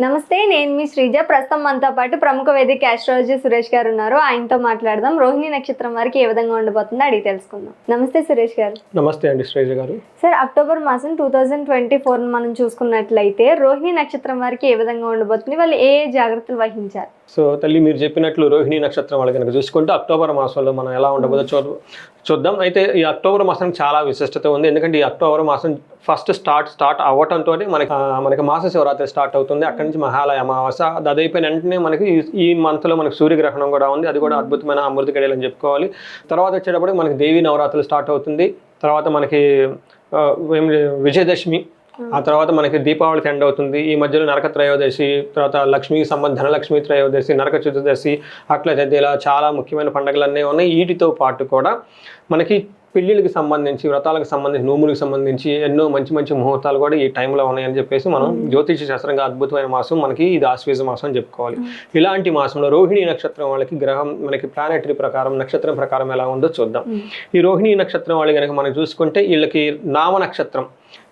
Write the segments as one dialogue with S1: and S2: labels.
S1: నమస్తే నేను మీ శ్రీజ. ప్రస్తుతం మనతో పాటు ప్రముఖ వేదిక ఆస్ట్రాలజీ సురేష్ గారు ఉన్నారు. ఆయనతో మాట్లాడదాం. రోహిణి నక్షత్రం వారికి ఏ విధంగా ఉండబోతుందో అడిగి తెలుసుకుందాం. నమస్తే సురేష్ గారు.
S2: నమస్తే అండి శ్రేజ గారు.
S1: సార్ అక్టోబర్ మాసం టూ థౌజండ్ ట్వంటీ ఫోర్ మనం చూసుకున్నట్లయితే రోహిణి నక్షత్రం వారికి ఏ విధంగా ఉండబోతుంది? వాళ్ళు ఏ ఏ జాగ్రత్తలు వహించాలి
S2: సో తల్లి మీరు చెప్పినట్లు రోహిణి నక్షత్రం వాళ్ళు కనుక చూసుకుంటే అక్టోబర్ మాసంలో మనం ఎలా ఉండబోదో చూ చూద్దాం. అయితే ఈ అక్టోబర్ మాసానికి చాలా విశిష్టత ఉంది. ఎందుకంటే ఈ అక్టోబర్ మాసం ఫస్ట్ స్టార్ట్ స్టార్ట్ అవ్వటంతో మనకి మనకి మాస శివరాత్రి స్టార్ట్ అవుతుంది. అక్కడి నుంచి మహాలయ అమావాస. అది అయిపోయిన వెంటనే మనకి ఈ- మంత్లో మనకి సూర్యగ్రహణం కూడా ఉంది. అది కూడా అద్భుతమైన అమృత గడియలు అని చెప్పుకోవాలి. తర్వాత వచ్చేటప్పుడు మనకి దేవి నవరాత్రులు స్టార్ట్ అవుతుంది. తర్వాత మనకి విజయదశమి ఆ తర్వాత మనకి దీపావళికి ఎండ్ అవుతుంది. ఈ మధ్యలో నరక త్రయోదశి తర్వాత లక్ష్మికి సంబంధ ధనలక్ష్మి త్రయోదశి నరక చతుర్దశి అట్లా చదివి ఇలా చాలా ముఖ్యమైన పండుగలు అన్నీ ఉన్నాయి. వీటితో పాటు కూడా మనకి పెళ్ళిళ్ళకి సంబంధించి వ్రతాలకు సంబంధించి నోములకు సంబంధించి ఎన్నో మంచి మంచి ముహూర్తాలు కూడా ఈ టైంలో ఉన్నాయని చెప్పేసి మనం జ్యోతిష శాస్త్రంగా అద్భుతమైన మాసం మనకి ఇది ఆశ్వేజ మాసం అని చెప్పుకోవాలి. ఇలాంటి మాసంలో రోహిణి నక్షత్రం వాళ్ళకి గ్రహం మనకి ప్లానెటరీ ప్రకారం నక్షత్రం ప్రకారం ఎలా ఉందో చూద్దాం. ఈ రోహిణి నక్షత్రం వాళ్ళు కనుక మనం చూసుకుంటే వీళ్ళకి నామ నక్షత్రం.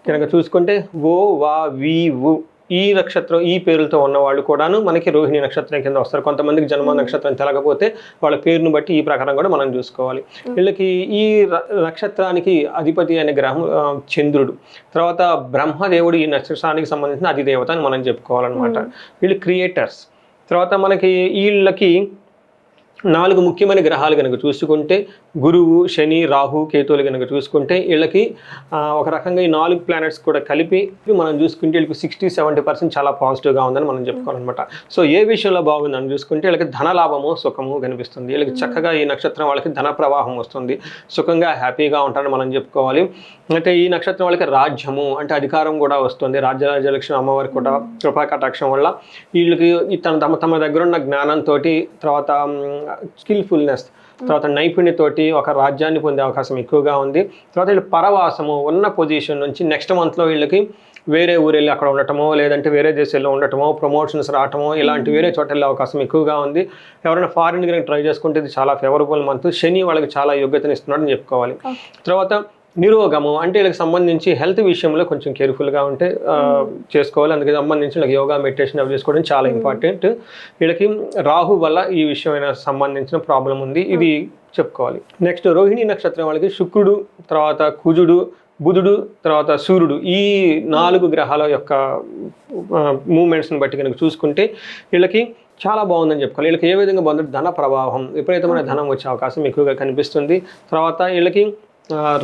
S2: కనుక చూసుకుంటే ఓ వా వి వు. ఈ నక్షత్రం ఈ పేరులతో ఉన్న వాళ్ళు కూడాను మనకి రోహిణి నక్షత్రం కింద వస్తారు. కొంతమందికి జన్మ నక్షత్రం తెలకపోతే వాళ్ళ పేరును బట్టి ఈ ప్రకారం కూడా మనం చూసుకోవాలి. వీళ్ళకి ఈ నక్షత్రానికి అధిపతి అనే గ్రహం చంద్రుడు. తర్వాత బ్రహ్మదేవుడు ఈ నక్షత్రానికి సంబంధించిన అధిదేవత అని మనం చెప్పుకోవాలన్నమాట. వీళ్ళు క్రియేటర్స్. తర్వాత మనకి వీళ్ళకి నాలుగు ముఖ్యమైన గ్రహాలు కనుక చూసుకుంటే గురువు శని రాహు కేతువులు కనుక చూసుకుంటే వీళ్ళకి ఒక రకంగా ఈ నాలుగు ప్లానెట్స్ కూడా కలిపి మనం చూసుకుంటే వీళ్ళకి సిక్స్టీ సెవెంటీ పర్సెంట్ చాలా పాజిటివ్గా ఉందని మనం చెప్పుకోవాలన్నమాట. సో ఏ విషయంలో బాగుందని చూసుకుంటే వీళ్ళకి ధన లాభము సుఖము కనిపిస్తుంది. వీళ్ళకి చక్కగా ఈ నక్షత్రం వాళ్ళకి ధన ప్రవాహం వస్తుంది. సుఖంగా హ్యాపీగా ఉంటారని మనం చెప్పుకోవాలి. అయితే ఈ నక్షత్రం వాళ్ళకి రాజ్యము అంటే అధికారం కూడా వస్తుంది. రాజ్యరాజ్యలక్ష్మి అమ్మవారి కూడా కృపా కటాక్షం వల్ల వీళ్ళకి తన తమ తమ దగ్గర ఉన్న జ్ఞానంతో తర్వాత స్కిల్ఫుల్నెస్. తర్వాత నైపుణ్యతోటి ఒక రాజ్యాన్ని పొందే అవకాశం ఎక్కువగా ఉంది. తర్వాత వీళ్ళు పరవాసము ఉన్న పొజిషన్ నుంచి నెక్స్ట్ మంత్లో వీళ్ళకి వేరే ఊరు వెళ్ళి అక్కడ ఉండటమో లేదంటే వేరే దేశాల్లో ఉండటమో ప్రమోషన్స్ రావటమో ఇలాంటి వేరే చోట వెళ్ళే అవకాశం ఎక్కువగా ఉంది. ఎవరైనా ఫారిన్ కనుక ట్రై చేసుకుంటే ఇది చాలా ఫేవరబుల్ మంత్. శని వాళ్ళకి చాలా యోగ్యతని ఇస్తున్నాడని చెప్పుకోవాలి తర్వాత నిరోగము అంటే వీళ్ళకి సంబంధించి హెల్త్ విషయంలో కొంచెం కేర్ఫుల్గా ఉంటే చేసుకోవాలి. అందుకే సంబంధించి వీళ్ళకి యోగా మెడిటేషన్ అవి చేసుకోవడం చాలా ఇంపార్టెంట్. వీళ్ళకి రాహు వల్ల ఈ విషయమైన సంబంధించిన ప్రాబ్లం ఉంది. ఇది చెప్పుకోవాలి. నెక్స్ట్ రోహిణి నక్షత్రం వాళ్ళకి శుక్రుడు తర్వాత కుజుడు బుధుడు తర్వాత సూర్యుడు ఈ నాలుగు గ్రహాల యొక్క మూమెంట్స్ని బట్టి కనుక చూసుకుంటే వీళ్ళకి చాలా బాగుందని చెప్పుకోవాలి. వీళ్ళకి ఏ విధంగా బాగుందంటే ధన ప్రవాహం విపరీతమైన ధనం వచ్చే అవకాశం ఎక్కువగా కనిపిస్తుంది. తర్వాత వీళ్ళకి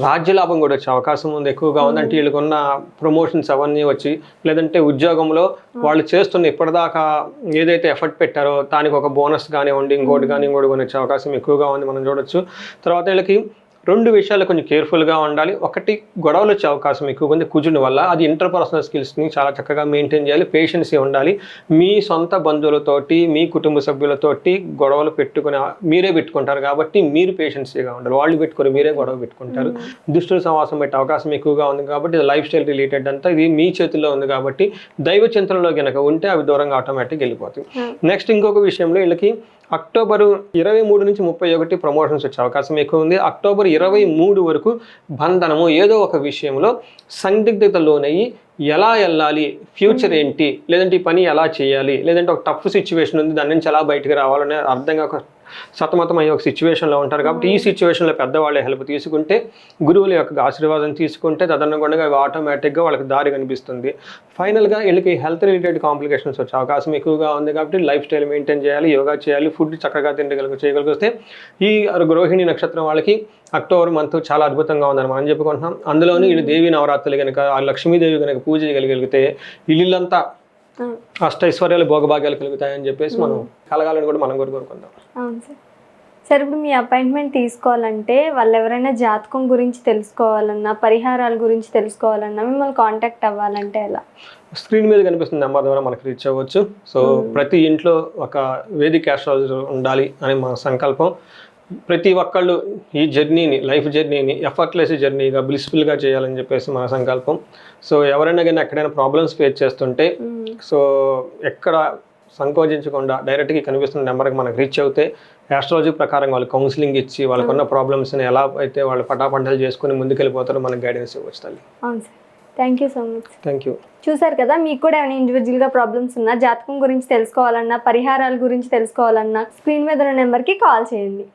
S2: రాజ్య లాభం కూడా వచ్చే అవకాశం ఉంది. ఎక్కువగా ఉంది అంటే వీళ్ళకి ఉన్న ప్రమోషన్స్ అవన్నీ వచ్చి లేదంటే ఉద్యోగంలో వాళ్ళు చేస్తున్న ఇప్పటిదాకా ఏదైతే ఎఫర్ట్ పెట్టారో దానికి ఒక బోనస్ కానివ్వండి ఇంకోటి కానీ ఇంకోటి కొని వచ్చే అవకాశం ఎక్కువగా ఉంది మనం చూడొచ్చు. తర్వాత వీళ్ళకి రెండు విషయాలు కొంచెం కేర్ఫుల్గా ఉండాలి. ఒకటి గొడవలు వచ్చే అవకాశం ఎక్కువగా ఉంది కుజుని వల్ల. అది ఇంటర్పర్సనల్ స్కిల్స్ని చాలా చక్కగా మెయింటైన్ చేయాలి. పేషెన్సీ ఉండాలి. మీ సొంత బంధువులతోటి మీ కుటుంబ సభ్యులతోటి గొడవలు పెట్టుకుని మీరే పెట్టుకుంటారు కాబట్టి మీరు పేషెన్సీగా ఉండాలి. వాళ్ళు పెట్టుకొని మీరే గొడవ పెట్టుకుంటారు. దుష్టుల సమాసం పెట్టే అవకాశం ఎక్కువగా ఉంది కాబట్టి ఇది లైఫ్ స్టైల్ రిలేటెడ్ అంతా ఇది మీ చేతుల్లో ఉంది కాబట్టి దైవ చింతనలో కనుక ఉంటే అవి దూరంగా ఆటోమేటిక్ వెళ్ళిపోతాయి. నెక్స్ట్ ఇంకొక విషయంలో వీళ్ళకి అక్టోబర్ ఇరవై మూడు నుంచి ముప్పై ఒకటి ప్రమోషన్స్ వచ్చే అవకాశం ఎక్కువ ఉంది. అక్టోబర్ ఇరవై మూడు వరకు బంధనము ఏదో ఒక విషయంలో సందిగ్ధత లోనయ్యి ఎలా వెళ్ళాలి? ఫ్యూచర్ ఏంటి? లేదంటే ఈ పని ఎలా చేయాలి? లేదంటే ఒక టఫ్ సిచ్యువేషన్ ఉంది దాని నుంచి ఎలా బయటకు రావాలనే అర్థంగా ఒక సతమతం అయ్యే ఒక సిచ్యువేషన్లో ఉంటారు. కాబట్టి ఈ సిచ్యువేషన్లో పెద్దవాళ్ళే హెల్ప్ తీసుకుంటే గురువుల యొక్క ఆశీర్వాదం తీసుకుంటే తదనుగుణంగా అవి ఆటోమేటిక్గా వాళ్ళకి దారి కనిపిస్తుంది. ఫైనల్గా వీళ్ళకి హెల్త్ రిలేటెడ్ కాంప్లికేషన్స్ వచ్చే అవకాశం ఎక్కువగా ఉంది కాబట్టి లైఫ్ స్టైల్ మెయింటైన్ చేయాలి యోగా చేయాలి ఫుడ్ చక్కగా తినగలిగి చేయగలిగితే ఈ రోహిణి నక్షత్రం వాళ్ళకి అక్టోబర్ మంత్ చాలా అద్భుతంగా ఉందని మనం చెప్పుకుంటున్నాం. అందులోని వీళ్ళు దేవి నవరాత్రులు కనుక ఆ లక్ష్మీదేవి కనుక పూజ చేయగలిగితే ఇల్లంతా అష్టైశ్వర్యాలు భోగభాగ్యాలు కలుగుతాయని చెప్పేసి మనం కలగాలని కూడా మనం కూడా కోరుకుందాం.
S1: అవును సార్. సార్ ఇప్పుడు మీ అపాయింట్మెంట్ తీసుకోవాలంటే వాళ్ళు ఎవరైనా జాతకం గురించి తెలుసుకోవాలన్నా పరిహారాల గురించి తెలుసుకోవాలన్నా మిమ్మల్ని కాంటాక్ట్ అవ్వాలంటే ఎలా?
S2: స్క్రీన్ మీద కనిపిస్తున్న నెంబర్ ద్వారా మనకు రీచ్ అవ్వచ్చు. సో ప్రతి ఇంట్లో ఒక వేదిక ఆస్ట్రాలజర్ ఉండాలి అని మా సంకల్పం. ప్రతి ఒక్కళ్ళు ఈ జర్నీని లైఫ్ జర్నీని ఎఫర్ట్లెస్ జర్నీగా బ్లిస్ఫుల్గా చేయాలని చెప్పేసి మన సంకల్పం. సో ఎవరైనా కానీ ఎక్కడైనా ప్రాబ్లమ్స్ ఫేస్ చేస్తుంటే సో ఎక్కడ సంకోచించకుండా డైరెక్ట్గా కనిపిస్తున్న నెంబర్కి మనకు రీచ్ అవుతే ఆస్ట్రాలజీ ప్రకారం వాళ్ళు కౌన్సిలింగ్ ఇచ్చి వాళ్ళకున్న ప్రాబ్లమ్స్ని ఎలా అయితే వాళ్ళు పటాపంటలు చేసుకుని ముందుకెళ్ళిపోతారో మనకు గైడెన్స్ ఇవ్వచ్చు తల్లి.
S1: అవును sir. Thank you so much
S2: thank you
S1: చూసారు కదా మీకు కూడా ఏమైనా ఇండివిజువల్గా ప్రాబ్లమ్స్ ఉన్నా జాతకం గురించి తెలుసుకోవాలన్నా పరిహారాల గురించి తెలుసుకోవాలన్నా స్క్రీన్ మీద ఉన్న నెంబర్కి కాల్ చేయండి.